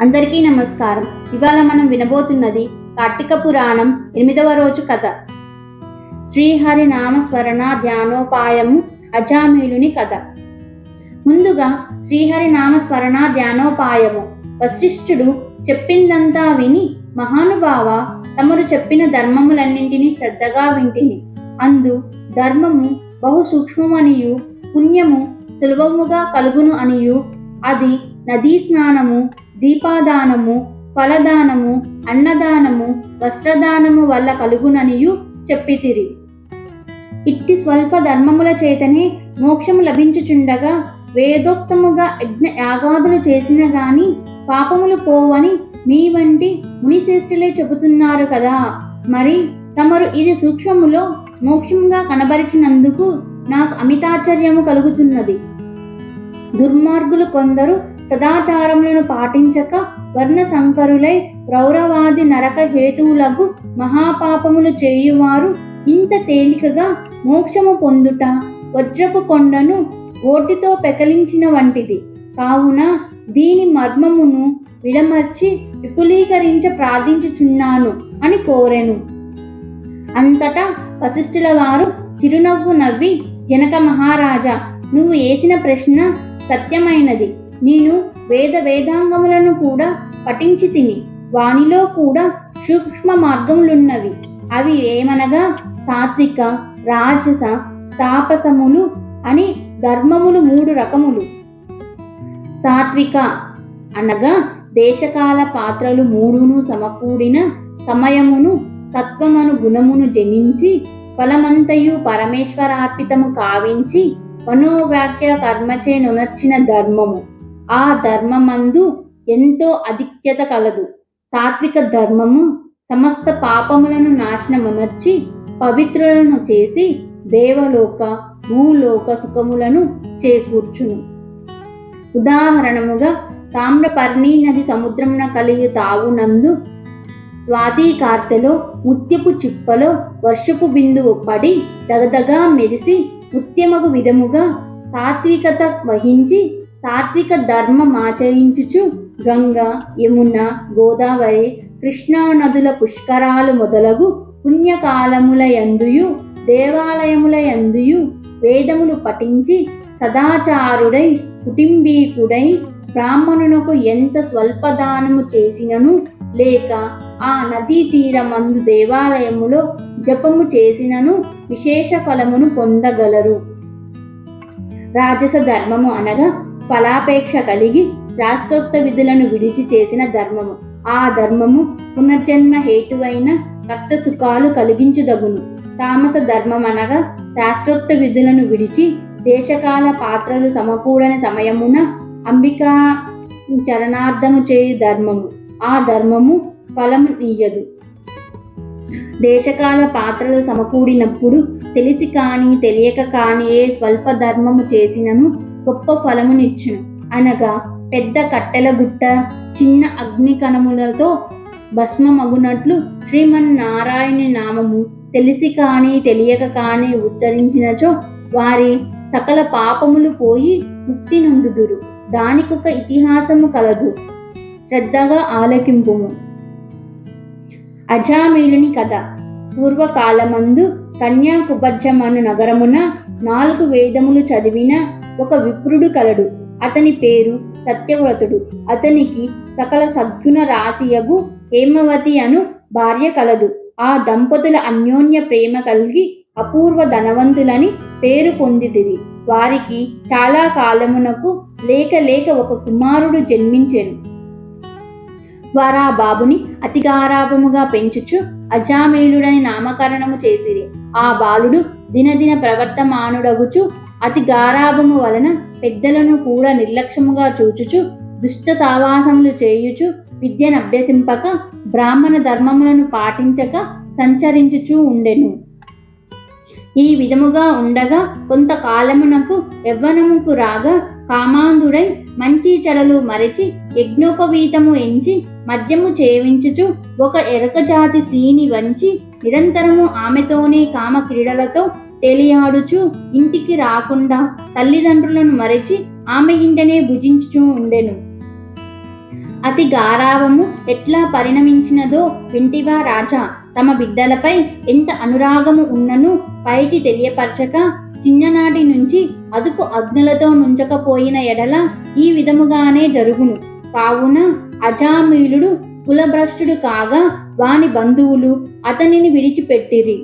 అందరికీ నమస్కారం. ఇవాళ మనం వినబోతున్నది కార్తీక పురాణం ఎనిమిదవ రోజు కథ. శ్రీహరి నామ స్మరణ ధ్యానోపాయము అజామీలుని కథ. ముందుగా శ్రీహరి నామస్మరణ ధ్యానోపాయము. వశిష్ఠుడు చెప్పిందంతా విని మహానుభావ తమరు చెప్పిన ధర్మములన్నింటినీ శ్రద్ధగా వింటిని. అందు ధర్మము బహు సూక్ష్మమనియు పుణ్యము సులభముగా కలుగును అనియు అది నదీ స్నానము దీపాదానము ఫలదానము అన్నదానము వస్త్రదానము వల్ల కలుగుననియు చెప్పితిరి. ఇట్టి స్వల్ప ధర్మముల చేతనే మోక్షము లభించుచుండగా వేదోక్తముగా యజ్ఞ యాగాదులు చేసిన గాని పాపములు పోవని మీ వంటి మునిశ్రేష్ఠులే చెబుతున్నారు కదా. మరి తమరు ఇది సూక్ష్మములో మోక్షంగా కనబరిచినందుకు నాకు అమితాశ్చర్యము కలుగుతున్నది. దుర్మార్గులు కొందరు సదాచారములను పాటించక వర్ణ సంకరులై రౌరవాది నరక హేతువులకు మహాపాపములు చేయువారు ఇంత తేలికగా మోక్షము పొందుట వజ్రపు కొండను ఓటితో పెకలించిన వంటిది. కావున దీని మర్మమును విడమర్చి విపులీకరించ ప్రార్థించుచున్నాను అని కోరెను. అంతటా వశిష్ఠుల వారు చిరునవ్వు నవ్వి జనక మహారాజా నువ్వు వేసిన ప్రశ్న సత్యమైనది. నేను వేద వేదాంగములను కూడా పఠించి తిని వానిలో కూడా సూక్ష్మ మార్గములున్నవి. అవి ఏమనగా సాత్విక రాజస తాపసములు అని ధర్మములు మూడు రకములు. సాత్విక అనగా దేశకాల పాత్రలు మూడును సమకూడిన సమయమును సత్వమను గుణమును జనించి ఫలమంతయు పరమేశ్వరార్పితము కావించి మనోవాక్య కర్మచే నునర్చిన ధర్మము. ఆ ధర్మమందు ఎంతో అధిక్యత కలదు. సాత్విక ధర్మము సమస్త పాపములను నాశనమునర్చి పవిత్రులను చేసి దేవలోక భూలోక సుఖములను చేకూర్చును. ఉదాహరణముగా తామ్రపర్ణి నది సముద్రమున కలిగి తాగునందు స్వాతి కార్తెలో ముత్యపు చిప్పలో వర్షపు బిందువు పడి దగదగా మెరిసి ముత్యమగు విధముగా సాత్వికత వహించి సాత్విక ధర్మమాచరించుచు గంగ యమున గోదావరి కృష్ణా నదుల పుష్కరాలు మొదలగు పుణ్యకాలముల యందుయు దేవాలయముల యందుయు వేదములు పఠించి సదాచారుడై కుటుంబీకుడై బ్రాహ్మణునకు ఎంత స్వల్పదానము చేసినను లేక ఆ నదీ తీరమందు దేవాలయములో జపము చేసినను విశేష ఫలమును పొందగలరు. రాజస ధర్మము అనగా ఫలాపేక్ష కలిగి శాస్త్రోక్త విధులను విడిచి చేసిన ధర్మము. ఆ ధర్మము పునర్జన్మ హేతువైన కష్ట సుఖాలు కలిగించుదగును. తామస ధర్మం అనగా శాస్త్రోక్త విధులను విడిచి దేశకాల పాత్రలు సమకూడని సమయమున అంబికా చరణార్థము చేయు ధర్మము. ఆ ధర్మము ఫలము నీయదు దేశకాల పాత్రలు సమకూడినప్పుడు తెలిసి కాని తెలియక కాని ఏ స్వల్ప ధర్మము చేసినను గొప్ప ఫలమునిచ్చును. అనగా పెద్ద కట్టెల గుట్ట చిన్న అగ్ని కణములతో భస్మమగునట్లు శ్రీమన్నారాయణ నామము తెలిసి కాని తెలియక కాని ఉచ్చరించినచో వారి సకల పాపములు పోయి ముక్తి నొందుదురు. దానికొక ఇతిహాసము కలదు. శ్రద్ధగా ఆలకింపుము. అజామీలుని కథ. పూర్వకాలమందు కన్యాకుబజ్జమను నగరమున నాలుగు వేదములు చదివిన ఒక విప్రుడు కలడు. అతని పేరు సత్యవ్రతుడు. అతనికి సకల సద్గుణ రాశియగు హేమవతి అను భార్య కలదు. ఆ దంపతుల అన్యోన్య ప్రేమ కలిగి అపూర్వ ధనవంతులని పేరు పొందితిరి. వారికి చాలా కాలమునకు లేక లేక ఒక కుమారుడు జన్మించెను. వారా బాబుని అతిగారాపముగా పెంచుచు అజామేలుడని నామకరణము చేసిరి. ఆ బాలుడు దినదిన ప్రవర్తమానుడగుచు అతి గారాభము వలన పెద్దలను కూడా నిర్లక్ష్యముగా చూచుచు దుష్ట సావాసములు చేయుచు విద్యను అభ్యసింపక బ్రాహ్మణ ధర్మములను పాటించక సంచరించుచూ ఉండెను. ఈ విధముగా ఉండగా కొంతకాలమునకు యవ్వనముకు రాగా కామాంధుడై మంచి చెడలు మరచి యజ్ఞోపవీతము ఎంచి మద్యము చేవించుచు ఒక ఎరక జాతి స్త్రీని వంచి నిరంతరము ఆమెతోనే కామ క్రీడలతో తేలియాడుచు ఇంటికి రాకుండా తల్లిదండ్రులను మరచి ఆమె ఇంటనే భుజించుచూ ఉండెను. అతి గారావము ఎట్లా పరిణమించినదో వింటివా రాజా తమ బిడ్డలపై ఎంత అనురాగము ఉన్నను పైకి తెలియపరచక చిన్ననాటి నుంచి అదుపు అగ్నులతో నుంచకపోయిన ఎడల ఈ విధముగానే జరుగును. కావున అజామీలుడు కులభ్రష్టుడు కాగా వాని బంధువులు అతనిని విడిచిపెట్టిరి.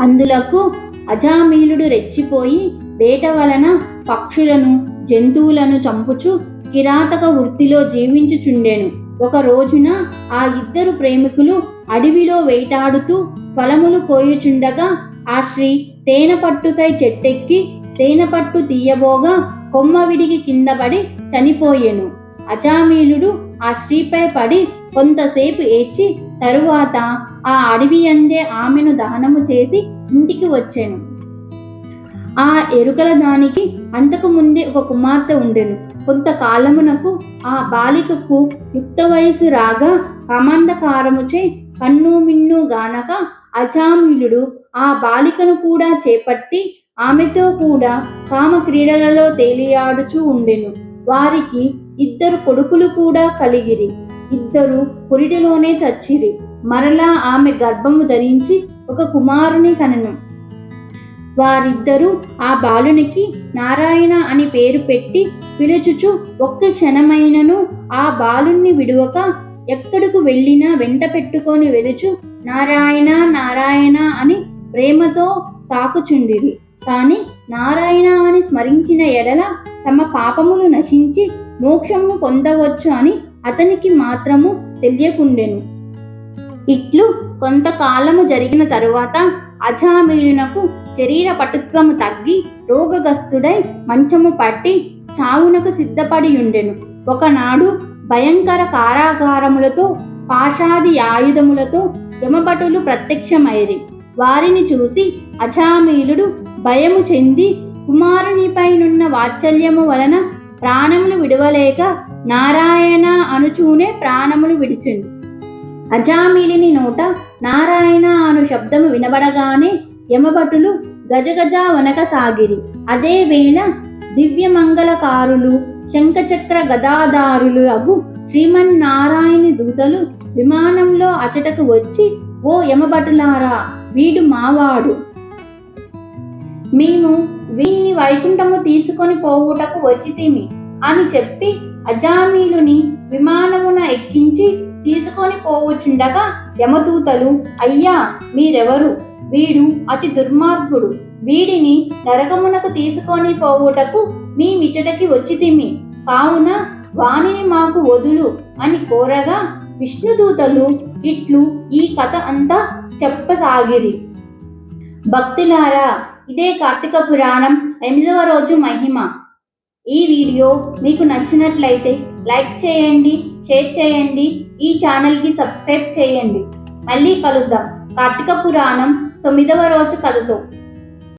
అందులకు అజామీలుడు రెచ్చిపోయి వేట వలన పక్షులను జంతువులను చంపుచు కిరాతక వృత్తిలో జీవించుచుండెను. ఒక రోజున ఆ ఇద్దరు ప్రేమికులు అడవిలో వేటాడుతూ ఫలములు కోయుచుండగా ఆ స్త్రీ తేనె పట్టుకై చెట్టెక్కి తేనె పట్టు తీయబోగా కొమ్మ విడిగి కింద పడి చనిపోయెను. అజామీలుడు ఆ స్త్రీపై పడి కొంతసేపు ఏడ్చి తరువాత ఆ అడవి అందే ఆమెను దహనము చేసి ఇంటికి వచ్చాను. ఆ ఎరుకల దానికి అంతకు ముందే ఒక కుమార్తె ఉండెను. కొంతకాలమునకు ఆ బాలికకు యుక్త వయసు రాగా కమాంధకారముచే కన్ను మిన్ను గానక అజామిలుడు ఆ బాలికను కూడా చేపట్టి ఆమెతో కూడా కామ క్రీడలలో తేలియాడుచూ ఉండెను. వారికి ఇద్దరు కొడుకులు కూడా కలిగిరి. ఇద్దరు పురిటిలోనే చచ్చిరి. మరలా ఆమె గర్భము ధరించి ఒక కుమారుని కనను. వారిద్దరూ ఆ బాలునికి నారాయణ అని పేరు పెట్టి పిలుచుచు ఒక్క క్షణమైనను ఆ బాలుణ్ణి విడువక ఎక్కడకు వెళ్ళినా వెంట పెట్టుకొని వెలుచు నారాయణ నారాయణ అని ప్రేమతో సాకుచుండిరి. కానీ నారాయణ అని స్మరించిన ఎడల తమ పాపములు నశించి మోక్షమును పొందవచ్చు అని అతనికి మాత్రము తెలియకుండెను. ఇట్లు కొంతకాలము జరిగిన తరువాత అజామీయునకు శరీర పటుత్వము తగ్గి రోగగస్తుడై మంచము పట్టి చావునకు సిద్ధపడి ఉండెను ఒకనాడు భయంకర కారాగారములతో పాషాది ఆయుధములతో యమభటులు ప్రత్యక్షమైరి వారిని చూసి అజామీలుడు భయము చెంది కుమారునిపైనున్న వాత్సల్యము వలన ప్రాణములు విడవలేక నారాయణ అనుచూనే ప్రాణములు విడిచిండు. అజామిలిని నోట నారాయణ అను శబ్దము వినబడగానే యమభటులు గజగజ వనకసాగిరి. అదే వేళ దివ్యమంగళకారులు శంఖచక్ర గదాదారులు అగు శ్రీమన్నారాయణ దూతలు విమానంలో అచటకు వచ్చి ఓ యమభటులారా వీడు మావాడు. మేము వీని వైకుంఠము తీసుకొని పోవుటకు వచ్చితిమి. అని చెప్పి అజామీలుని విమానమున ఎక్కించి తీసుకొని పోవచ్చుండగా యమదూతలు అయ్యా మీరెవరు? వీడు అతి దుర్మార్గుడు. వీడిని నరకమునకు తీసుకొని పోవుటకు మీ మిచటకి వచ్చితిమి. కావున వానిని మాకు వదులు అని కోరగా విష్ణుదూతలు ఇట్లు ఈ కథ అంతా చెప్పసాగిరి. భక్తులారా ఇదే కార్తీక పురాణం ఎనిమిదవ రోజు మహిమ. ఈ వీడియో మీకు నచ్చినట్లయితే లైక్ చేయండి షేర్ చేయండి ఈ ఛానల్కి సబ్స్క్రైబ్ చేయండి. మళ్ళీ కలుద్దాం. కార్తీక పురాణం తొమ్మిదవ రోజు కథతో.